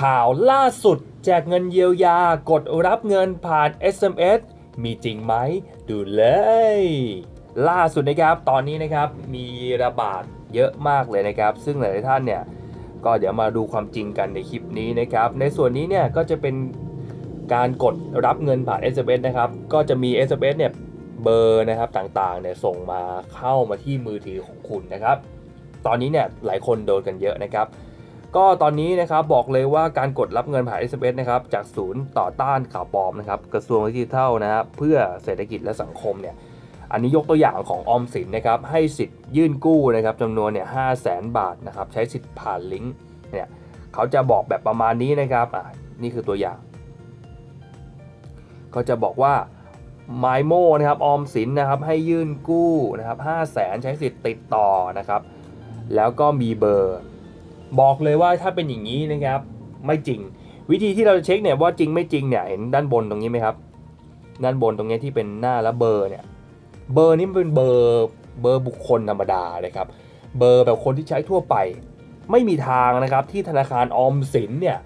ข่าวล่าสุดแจกเงินเยียวยากดรับเงินผ่าน SMS มีจริงไหม ดูเลย ล่าสุดนะครับตอนนี้นะครับมีระบาดเยอะมากเลยนะครับ ซึ่งหลายท่านเนี่ยก็เดี๋ยวมาดูความจริงกันในคลิปนี้นะครับ ในส่วนนี้เนี่ยก็จะเป็นการกดรับเงินผ่าน SMS นะครับ ก็จะมี SMS เนี่ยเบอร์นะครับต่างๆเนี่ยส่งมาเข้ามาที่มือถือของคุณนะครับ ตอนนี้เนี่ยหลายคนโดนกันเยอะนะครับ ก็ตอนนี้นะครับบอกเลยว่าการกดรับเงินผ่าน SMS นะครับจากศูนย์ต่อต้านข่าวปลอมนะครับกระทรวงดิจิทัลนะครับเพื่อเศรษฐกิจและสังคมเนี่ยอันนี้ยกตัวอย่างของออมสินนะครับให้สิทธิ์ยื่นกู้นะครับจำนวนเนี่ยห้าแสนบาทนะครับใช้สิทธิ์ผ่านลิงก์เนี่ยเขาจะบอกแบบประมาณนี้นะครับอะนี่คือตัวอย่างเขาจะบอกว่า m y m o นะครับออมสินนะครับให้ยื่นกู้นะครับห้าแสนใช้สิทธิ์ติดต่อนะครับแล้วก็มีเบอร์ บอกเลยว่าถ้าเป็นอย่างนี้นะครับ ไม่จริง วิธีที่เราจะเช็คเนี่ยว่าจริงไม่จริงเนี่ยเห็นด้านบนตรงนี้ไหมครับ ด้านบนตรงนี้ที่เป็นหน้าและเบอร์เนี่ยเบอร์นี้เป็นเบอร์เบอร์บุคคลธรรมดาเลยครับเบอร์แบบคนที่ใช้ทั่วไป ไม่มีทางนะครับที่ธนาคารออมสินเนี่ย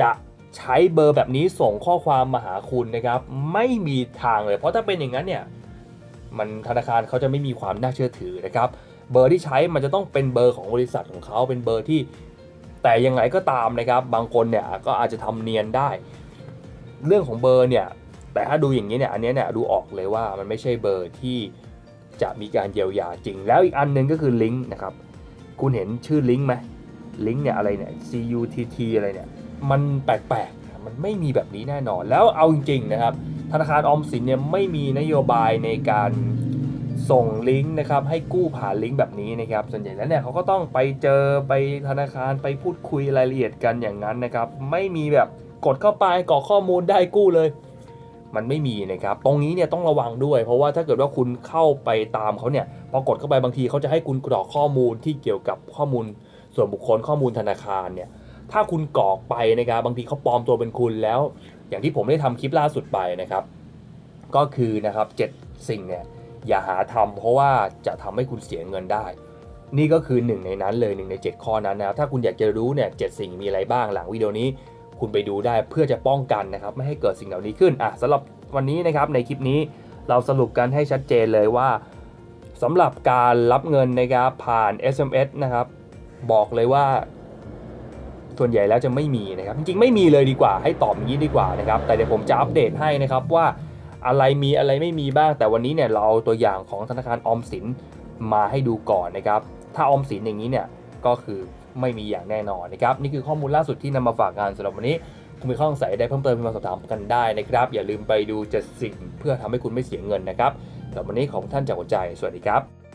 จะใช้เบอร์แบบนี้ส่งข้อความมาหาคุณนะครับ ไม่มีทางเลย เพราะถ้าเป็นอย่างนั้นเนี่ยมันธนาคารเขาจะไม่มีความน่าเชื่อถือนะครับ เบอร์ที่ใช้มันจะต้องเป็นเบอร์ของบริษัทของเขาเป็นเบอร์ที่ แต่ยังไงก็ตามนะครับ บางคนเนี่ยก็อาจจะทำเนียนได้ เรื่องของเบอร์เนี่ยแต่ถ้าดูอย่างนี้เนี่ยอันนี้เนี่ยดูออกเลยว่ามันไม่ใช่เบอร์ที่จะมีการเยียวยาจริง แล้วอีกอันหนึงก็คือลิงก์นะครับคุณเห็นชื่อลิงก์ไหมลิงก์เนี่ยอะไรเนี่ย CUTT อะไรเนี่ยมันแปลกๆมันไม่มีแบบนี้แน่นอน แล้วเอาจริงๆนะครับธนาคารออมสินเนี่ยไม่มีนโยบายในการ ส่งลิงก์นะครับให้กู้ผ่านลิงก์แบบนี้นะครับส่วนใหญ่แล้วเนี่ยเขาก็ต้องไปเจอไปธนาคารไปพูดคุยรายละเอียดกันอย่างนั้นนะครับไม่มีแบบกดเข้าไปกรอกข้อมูลได้กู้เลย มันไม่มีนะครับ ตรงนี้เนี่ยต้องระวังด้วย เพราะว่าถ้าเกิดว่าคุณเข้าไปตามเขาเนี่ยพอกดเข้าไปบางทีเขาจะให้คุณกรอกข้อมูลที่เกี่ยวกับข้อมูลส่วนบุคคลข้อมูลธนาคารเนี่ยถ้าคุณกรอกไปนะครับบางทีเขาปลอมตัวเป็นคุณแล้ว อย่างที่ผมได้ทำคลิปล่าสุดไปนะครับ ก็คือนะครับเจ็ดสิ่งเนี่ย อย่าหาทำเพราะว่าจะทำให้คุณเสียเงินได้ นี่ก็คือหนึ่งในนั้นเลยหนึ่งใน 7 ข้อนั้นนะครับถ้าคุณอยากจะรู้เนี่ยเจ็ดสิ่งมีอะไรบ้างหลังวิดีโอนี้ คุณไปดูได้เพื่อจะป้องกันนะครับไม่ให้เกิดสิ่งเหล่านี้ขึ้นอะสำหรับวันนี้นะครับในคลิปนี้เราสรุปกันให้ชัดเจนเลยว่าสำหรับการรับเงินนะครับผ่าน SMS นะครับบอกเลยว่า ส่วนใหญ่แล้วจะไม่มีนะครับ จริงๆไม่มีเลยดีกว่าให้ตอบอย่างนี้ดีกว่านะครับ แต่เดี๋ยวผมจะอัปเดตให้นะครับว่า อะไรมีอะไรไม่มีบ้าง แต่วันนี้เนี่ยเราเอาตัวอย่างของธนาคารออมสินมาให้ดูก่อนนะครับ ถ้าออมสินอย่างนี้เนี่ยก็คือไม่มีอย่างแน่นอนนะครับ นี่คือข้อมูลล่าสุดที่นำมาฝากงานสำหรับวันนี้คุณมีข้อสงสัยได้เพิ่มเติมพิมพ์มาสอบถามกันได้นะครับ อย่าลืมไปดูเจ็ดสิ่งเพื่อทำให้คุณไม่เสียเงินนะครับสำหรับวันนี้ของท่านจากหัวใจ สวัสดีครับ